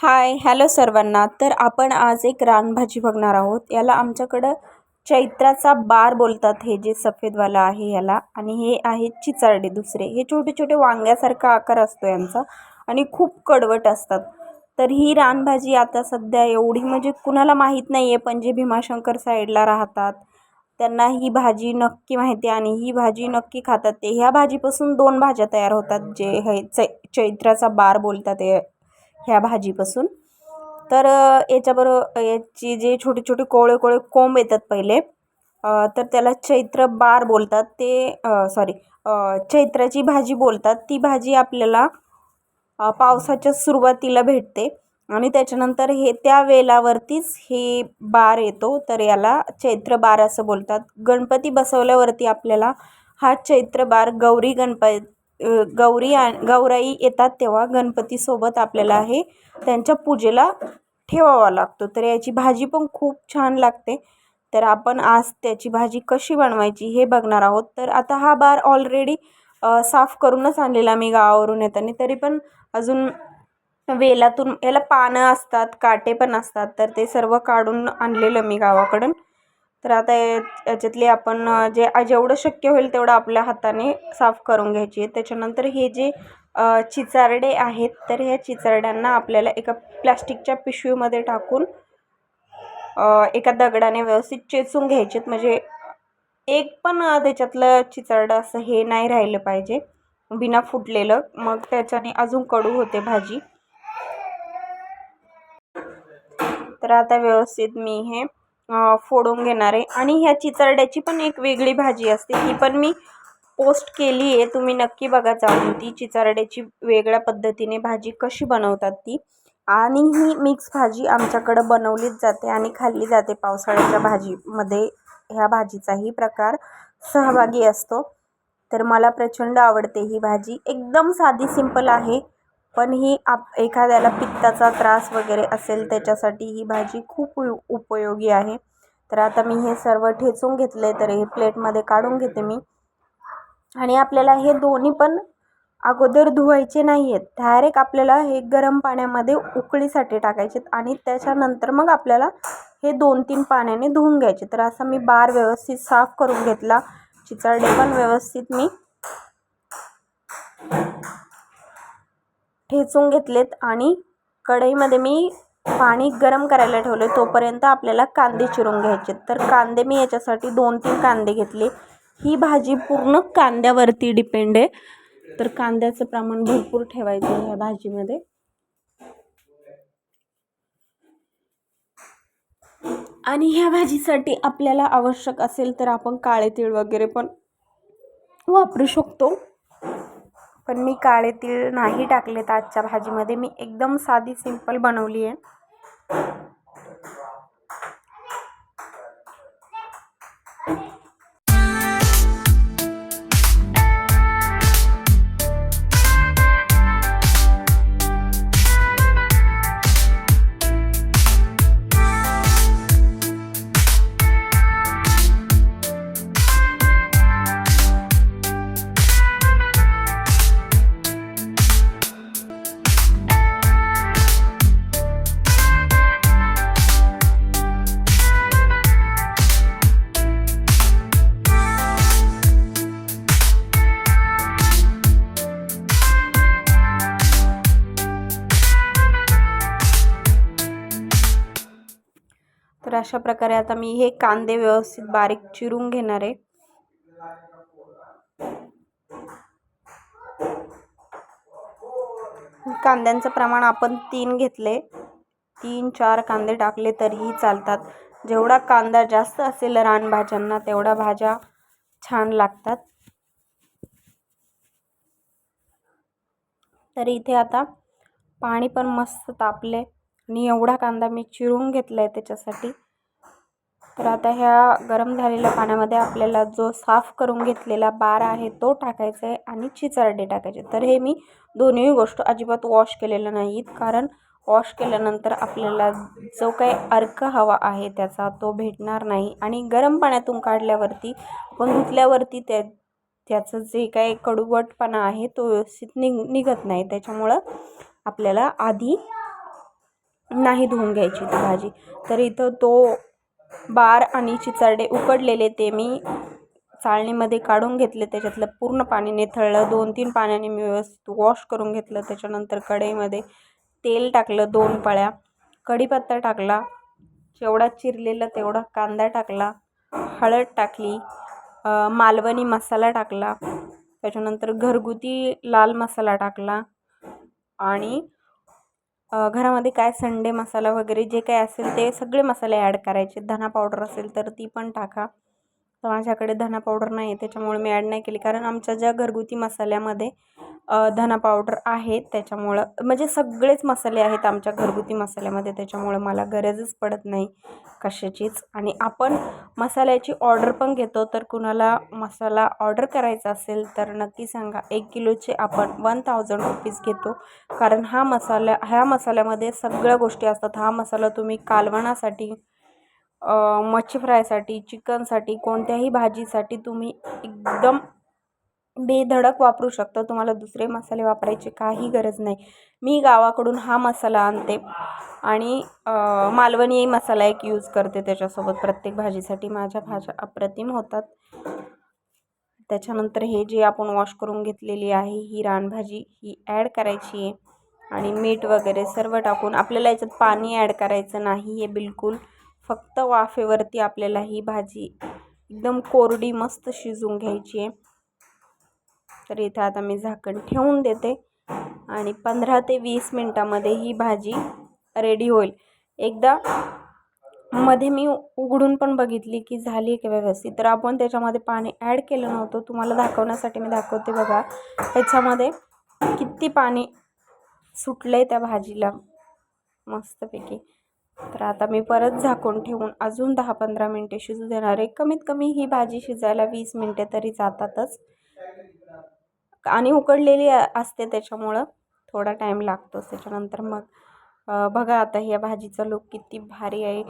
Hi hello सर्वांना. तर आपण आज एक रानभाजी बघणार आहोत. याला आमच्याकडं चैत्राचा बार बोलतात हे जे सफेदवाला आहे याला. आणि हे आहे चिचारडे दुसरे. हे छोटे छोटे वांग्यासारखा आकार असतो यांचा आणि खूप कडवट असतात. तर ही रानभाजी आता सध्या एवढी म्हणजे कुणाला माहीत नाही आहे पण जे भीमाशंकर साईडला राहतात त्यांना ही भाजी नक्की माहिती आहे. आणि ही भाजी नक्की खातात ते. ह्या भाजीपासून दोन भाज्या तयार होतात जे हे चै चैत्राचा बार बोलतात हे ह्या भाजीपासून. तर याच्याबरोबर याची जे छोटे छोटे कोवळे कोवळे कोंब येतात पहिले तर त्याला चैत्र बार बोलतात. ते सॉरी चैत्राची भाजी बोलतात. ती भाजी आपल्याला पावसाच्या सुरुवातीला भेटते. आणि त्याच्यानंतर हे त्या वेलावरतीच हे बार येतो. तर याला चैत्र बार असं बोलतात. गणपती बसवल्यावरती आपल्याला हा चैत्र बार गौरी गणप गौरी गौराई येतात तेव्हा गणपतीसोबत आपल्याला हे त्यांच्या पूजेला ठेवावा लागतो. तर याची भाजी पण खूप छान लागते. तर आपण आज त्याची भाजी कशी बनवायची हे बघणार आहोत. तर आता हा बार ऑलरेडी साफ करूनच आणलेला मी गावावरून येताना. तरी पण अजून वेलातून याला पानं असतात काटे पण असतात. तर ते सर्व काढून आणलेलं मी गावाकडून. तर आता याच्यातले आपण जे जेवढं शक्य होईल तेवढं आपल्या हाताने साफ करून घ्यायची. त्याच्यानंतर हे जे चिचारडे आहेत तर ह्या चिचारड्यांना आपल्याला एका प्लास्टिकच्या पिशवीमध्ये टाकून एका दगडाने व्यवस्थित चेचून घ्यायचेत. म्हणजे एक पण त्याच्यातलं चिचारडं असं हे नाही राहिलं पाहिजे. बिना फुटलेलं. मग त्याच्याने अजून कडू होते भाजी. तर आता व्यवस्थित मी हे फोडून घेणार आहे. आणि ह्या चितरड्याची पण एक वेगळी भाजी असते. ती पण मी पोस्ट केली आहे. तुम्ही नक्की बघा जाऊन. ती चितरड्याची वेगळ्या पद्धतीने भाजी कशी बनवतात ती. आणि ही मिक्स भाजी आमच्याकडं बनवलीच जाते आणि खाल्ली जाते. पावसाळ्याच्या भाजीमध्ये ह्या भाजीचाही प्रकार सहभागी असतो. तर मला प्रचंड आवडते ही भाजी. एकदम साधी सिंपल आहे. पण ही आप एखाद्याला पित्ताचा त्रास वगैरे असेल त्याच्यासाठी ही भाजी खूप उपयोगी आहे. तर आता मी हे सर्व ठेचून घेतले तर हे प्लेटमध्ये काढून घेते मी. आणि आपल्याला हे दोन्ही पण अगोदर धुवायचे नाही आहेत डायरेक्ट आपल्याला हे गरम पाण्यामध्ये उकळीसाठी टाकायचे आणि त्याच्यानंतर मग आपल्याला हे दोन तीन पाण्याने धुवून घ्यायचे. तर असं मी बार व्यवस्थित साफ करून घेतला. चिचरडे पण व्यवस्थित मी ठेचून घेतलेत आणि कढईमध्ये मी पाणी गरम करायला ठेवले तोपर्यंत आपल्याला कांदे चिरून घ्यायचे तर कांदे मी याच्यासाठी दोन तीन कांदे घेतले. ही भाजी पूर्ण कांद्यावरती डिपेंड आहे. तर कांद्याचं प्रमाण भरपूर ठेवायचं आहे ह्या भाजीमध्ये. आणि ह्या भाजीसाठी आपल्याला आवश्यक असेल तर आपण काळे तीळ वगैरे पण वापरू शकतो. पण मी काळे तीळ नाही टाकलेत आजच्या भाजीमध्ये. मी एकदम साधी सिंपल बनवली आहे तर अशा प्रकारे आता मी हे कांदे व्यवस्थित बारीक चिरून घेणार आहे. कांद्यांचं प्रमाण आपण तीन घेतले. तीन चार कांदे टाकले तरीही चालतात. जेवढा कांदा जास्त असेल रानभाज्यांना तेवढ्या भाज्या छान लागतात. तर इथे आता पाणी पण मस्त तापले. आणि एवढा कांदा मी चिरून घेतला आहे त्याच्यासाठी. तर आता ह्या गरम झालेल्या पाण्यामध्ये आपल्याला जो साफ करून घेतलेला बार आहे तो टाकायचा आहे आणि चिचारडे टाकायचे. तर हे मी दोन्ही गोष्ट अजिबात वॉश केलेलं नाहीत कारण वॉश केल्यानंतर आपल्याला जो काही अर्क हवा आहे त्याचा तो भेटणार नाही. आणि गरम पाण्यातून काढल्यावरती आपण धुतल्यावरती त्या त्याचं जे काही कडुवटपणा आहे तो व्यवस्थित निघ निघत नाही. त्याच्यामुळं आपल्याला आधी नाही धुवून घ्यायची ती भाजी. तर इथं तो बार आणि चिचारडे उकडलेले ते मी चाळणीमध्ये काढून घेतले. त्याच्यातलं पूर्ण पाणी निथळलं. दोन तीन पाण्याने मी व्यवस्थित वॉश करून घेतलं. त्याच्यानंतर कढईमध्ये तेल टाकलं दोन पळ्या. कढीपत्ता टाकला. जेवढा चिरलेला तेवढा कांदा टाकला. हळद टाकली. मालवणी मसाला टाकला. त्याच्यानंतर घरगुती लाल मसाला टाकला. आणि घरामध्ये काय संडे मसाला वगैरे जे काय असेल ते सगळे मसाले ॲड करायचे. धना पावडर असेल तर ती पण टाका. तर माझ्याकडे धना पावडर नाही आहे त्याच्यामुळे मी ॲड नाही केली. कारण आमच्या ज्या घरगुती मसाल्यामध्ये धना पावडर आहे त्याच्यामुळं म्हणजे सगळेच मसाले आहेत आमच्या घरगुती मसाल्यामध्ये. त्याच्यामुळं मला गरजच पडत नाही कशाचीच. आणि आपण मसाल्याची ऑर्डर पण घेतो तर कुणाला मसाला ऑर्डर करायचा असेल तर नक्की सांगा. एक किलोचे आपण वन थाउजंड रुपीज घेतो. कारण हा मसाला ह्या मसाल्यामध्ये सगळ्या गोष्टी असतात. हा मसाला तुम्ही कालवणासाठी मच्छी फ्रायसाठी चिकनसाठी कोणत्याही भाजीसाठी तुम्ही एकदम बेधडक वापरू शकता. तुम्हाला दुसरे मसाले वापरायची काही गरज नाही. मी गावाकडून हा मसाला आणते आणि मालवणी मसाला एक यूज करते त्याच्यासोबत. प्रत्येक भाजीसाठी माझ्या भाज्या अप्रतिम होतात. त्याच्यानंतर हे जे आपण वॉश करून घेतलेली आहे ही रानभाजी ही ॲड करायची आहे आणि मीठ वगैरे सर्व टाकून आपल्याला याच्यात पाणी ॲड करायचं नाही हे बिलकुल फक्त वाफेवरती आपल्याला ही भाजी एकदम कोरडी मस्त शिजवून घ्यायची आहे. तर इथं आता मी झाकण ठेवून देते आणि पंधरा ते वीस मिनटामध्ये ही भाजी रेडी होईल. एकदा मध्ये मी उघडून पण बघितली की झाली की व्यवस्थित. तर आपण त्याच्यामध्ये पाणी ॲड केलं नव्हतं. तुम्हाला दाखवण्यासाठी मी दाखवते बघा. ह्याच्यामध्ये किती पाणी सुटलं आहे त्या भाजीला. मस्तपैकी. तर आता मी परत झाकून ठेवून अजून दहा पंधरा मिनटे शिजू देणार आहे. कमीत कमी ही भाजी शिजायला वीस मिनटे तरी जातातच. आणि उकडलेली असते त्याच्यामुळं थोडा टाईम लागतोच. त्याच्यानंतर मग बघा आता ह्या भाजीचा लूक किती भारी आहे.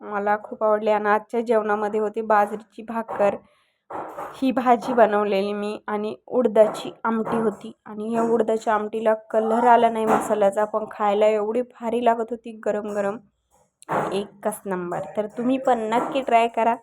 मला खूप आवडली आणि आजच्या जेवणामध्ये होती बाजरीची भाकर. ही भाजी बनवलेली मी आणि उडदाची आमटी होती. आणि या उडदाच्या आमटीला कलर आला नाही मसाल्याचा पण खायला एवढी भारी लागत होती गरम गरम एकच नंबर. तर तुम्ही पण नक्की ट्राय करा.